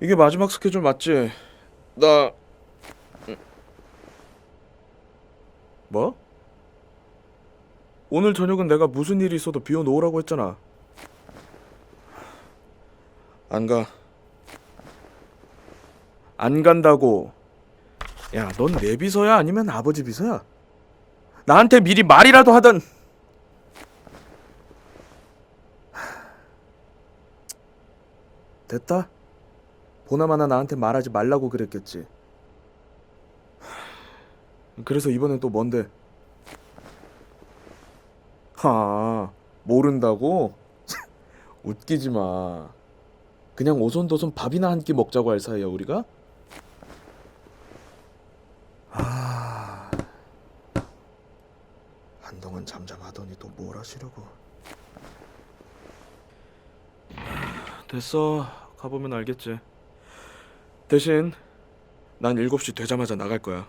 이게 마지막 스케줄 맞지? 나 뭐? 오늘 저녁은 내가 무슨 일이 있어도 비워놓으라고 했잖아. 안 가. 안 간다고. 야, 넌 내 비서야 아니면 아버지 비서야? 나한테 미리 말이라도 하던. 됐다. 보나마나 나한테 말하지 말라고 그랬겠지. 그래서 이번엔 또 뭔데? 하, 모른다고? 웃기지 마. 그냥 오손도손 밥이나 한 끼 먹자고 할 사이야, 우리가? 아. 한동안 잠잠하더니 또 뭘 하시려고. 됐어. 가보면 알겠지. 대신 난 7시 되자마자 나갈 거야.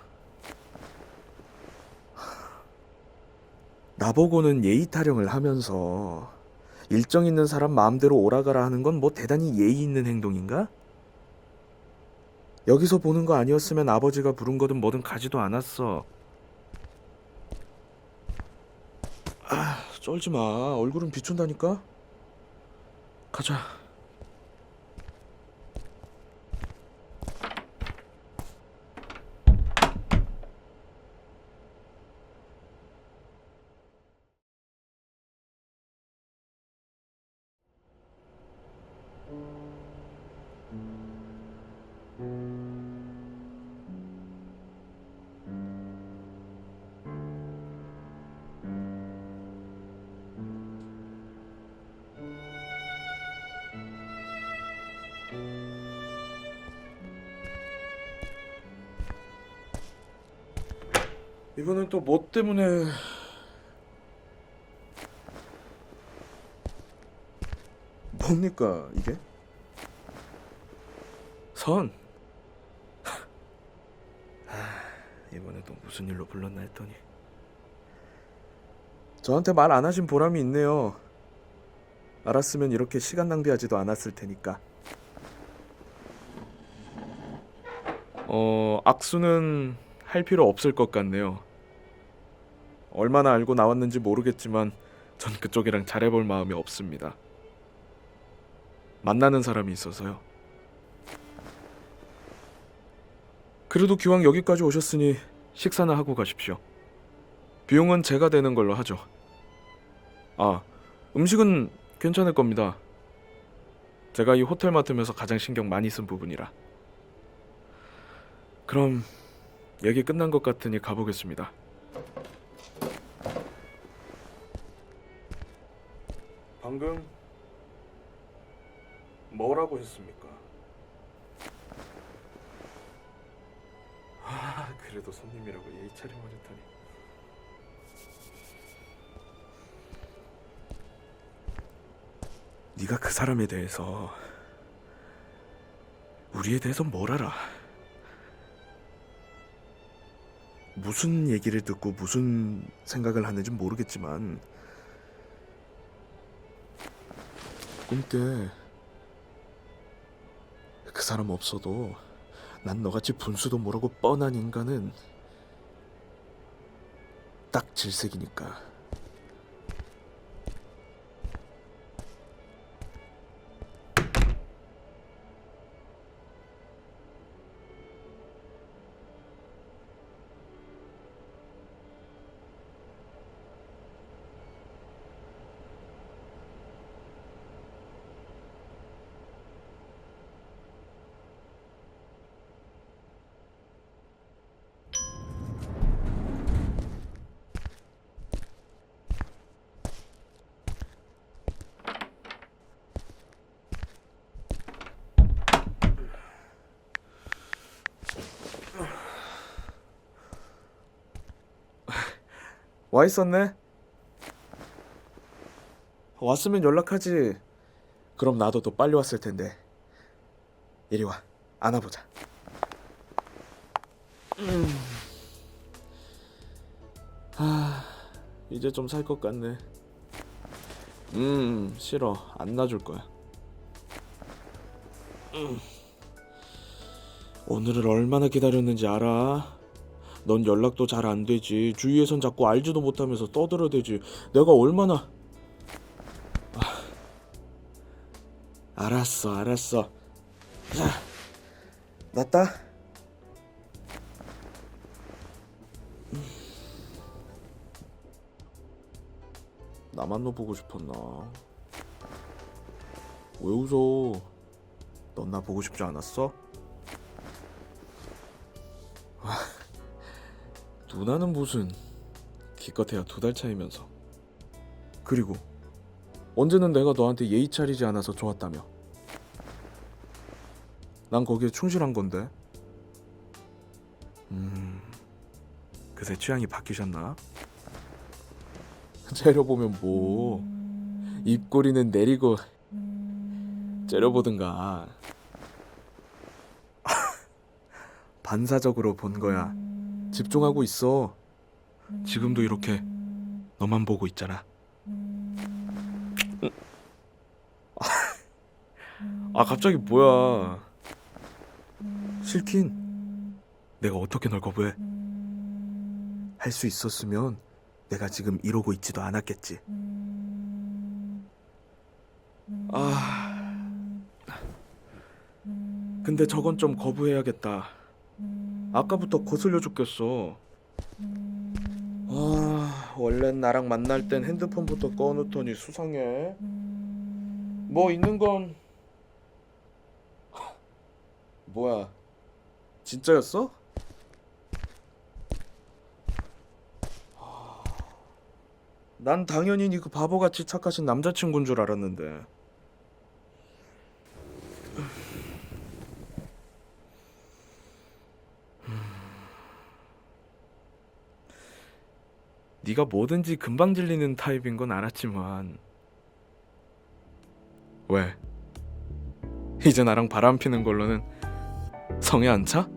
나보고는 예의 타령을 하면서 일정 있는 사람 마음대로 오라가라 하는 건 뭐 대단히 예의 있는 행동인가? 여기서 보는 거 아니었으면 아버지가 부른 거든 뭐든 가지도 않았어. 아, 쩔지 마. 얼굴은 비춘다니까. 가자. 이번엔 또 뭐 때문에 뭡니까 이게? 선. 하, 이번에 또 무슨 일로 불렀나 했더니 저한테 말 안 하신 보람이 있네요. 알았으면 이렇게 시간 낭비하지도 않았을 테니까. 어, 악수는 할 필요 없을 것 같네요. 얼마나 알고 나왔는지 모르겠지만 전 그쪽이랑 잘해볼 마음이 없습니다. 만나는 사람이 있어서요. 그래도 기왕 여기까지 오셨으니 식사나 하고 가십시오. 비용은 제가 되는 걸로 하죠. 아, 음식은 괜찮을 겁니다. 제가 이 호텔 맡으면서 가장 신경 많이 쓴 부분이라. 그럼 얘기 끝난 것 같으니 가보겠습니다. 방금 뭐라고 했습니까? 아, 그래도 손님이라고 예의 차림하셨다니. 네가 그 사람에 대해서 우리에 대해서 뭘 알아? 무슨 얘기를 듣고 무슨 생각을 하는지 모르겠지만 꿈깨 그 사람 없어도 난 너같이 분수도 모르고 뻔한 인간은 딱 질색이니까 와 있었네. 왔으면 연락하지. 그럼 나도 더 빨리 왔을 텐데. 이리 와. 안아보자. 음. 아, 이제 좀 살 것 같네. 음 싫어 안 놔줄 거야. 음. 오늘을 얼마나 기다렸는지 알아? 넌 연락도 잘 안 되지. 주위에선 자꾸 알지도 못하면서 떠들어대지. 내가 얼마나 아. 알았어, 알았어. 자, 놨다. 음. 나만 너 보고 싶었나? 왜 웃어? 넌 나 보고 싶지 않았어? 누나는 무슨 기껏해야 두 달 차이면서. 그리고 언제는 내가 너한테 예의 차리지 않아서 좋았다며. 난 거기에 충실한 건데. 음 그새 취향이 바뀌셨나? 째려보면 뭐. 입꼬리는 내리고 째려보든가. 반사적으로 본 거야 집중하고 있어. 지금도 이렇게 너만 보고 있잖아. 아 갑자기 뭐야? 싫긴. 내가 어떻게 널 거부해? 할 수 있었으면 내가 지금 이러고 있지도 않았겠지. 아. 근데 저건 좀 거부해야겠다. 아까부터 거슬려 죽겠어. 아, 원래 나랑 만날 땐 핸드폰부터 꺼놓더니 수상해. 뭐 있는 건 뭐야? 진짜였어? 난 당연히 니그 바보같이 착하신 남자친구인 줄 알았는데. 네가 뭐든지 금방 질리는 타입인 건 알았지만 왜? 이제 나랑 바람 피는 걸로는 성에 안 차?